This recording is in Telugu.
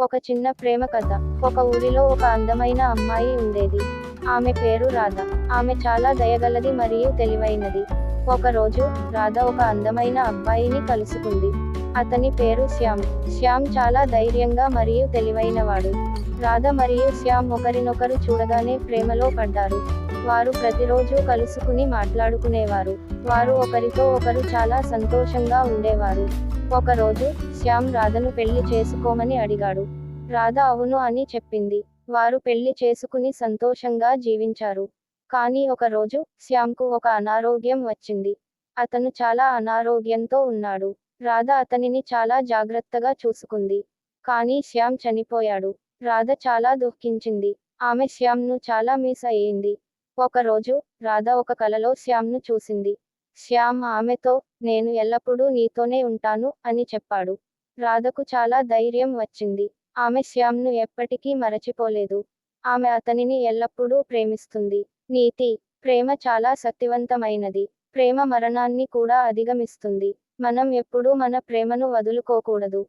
ఒక చిన్న ప్రేమ కథ. ఒక ఊరిలో ఒక అందమైన అమ్మాయి ఉండేది. ఆమె పేరు రాధ. ఆమె చాలా దయగలది మరియు తెలివైనది. ఒకరోజు రాధ ఒక అందమైన అబ్బాయిని కలుసుకుంది. అతని పేరు శ్యామ్. శ్యామ్ చాలా ధైర్యంగా మరియు తెలివైనవాడు. రాధ మరియు శ్యామ్ ఒకరినొకరు చూడగానే ప్రేమలో పడ్డారు. వారు ప్రతిరోజు కలుసుకుని మాట్లాడుకునేవారు. వారు ఒకరితో ఒకరు చాలా సంతోషంగా ఉండేవారు. ఒకరోజు శ్యామ్ రాధను పెళ్ళి చేసుకోమని అడిగాడు. రాధ అవును అని చెప్పింది. వారు పెళ్ళి చేసుకుని సంతోషంగా జీవించారు. కానీ ఒక రోజు శ్యామ్కు ఒక అనారోగ్యం వచ్చింది. అతను చాలా అనారోగ్యంతో ఉన్నాడు. రాధ అతనిని చాలా జాగ్రత్తగా చూసుకుంది. కానీ శ్యామ్ చనిపోయాడు. రాధ చాలా దుఃఖించింది. ఆమె శ్యామ్ను చాలా మిస్ అయ్యింది. ఒకరోజు రాధ ఒక కలలో శ్యామ్ను చూసింది. శ్యామ్ ఆమెతో నేను ఎల్లప్పుడూ నీతోనే ఉంటాను అని చెప్పాడు. రాధకు చాలా ధైర్యం వచ్చింది. ఆమె శ్యామ్ను ఎప్పటికీ మరచిపోలేదు. ఆమె అతనిని ఎల్లప్పుడూ ప్రేమిస్తుంది. నీతి ప్రేమ చాలా శక్తివంతమైనది. ప్రేమ మరణాన్ని కూడా అధిగమిస్తుంది. మనం ఎప్పుడూ మన ప్రేమను వదులుకోకూడదు.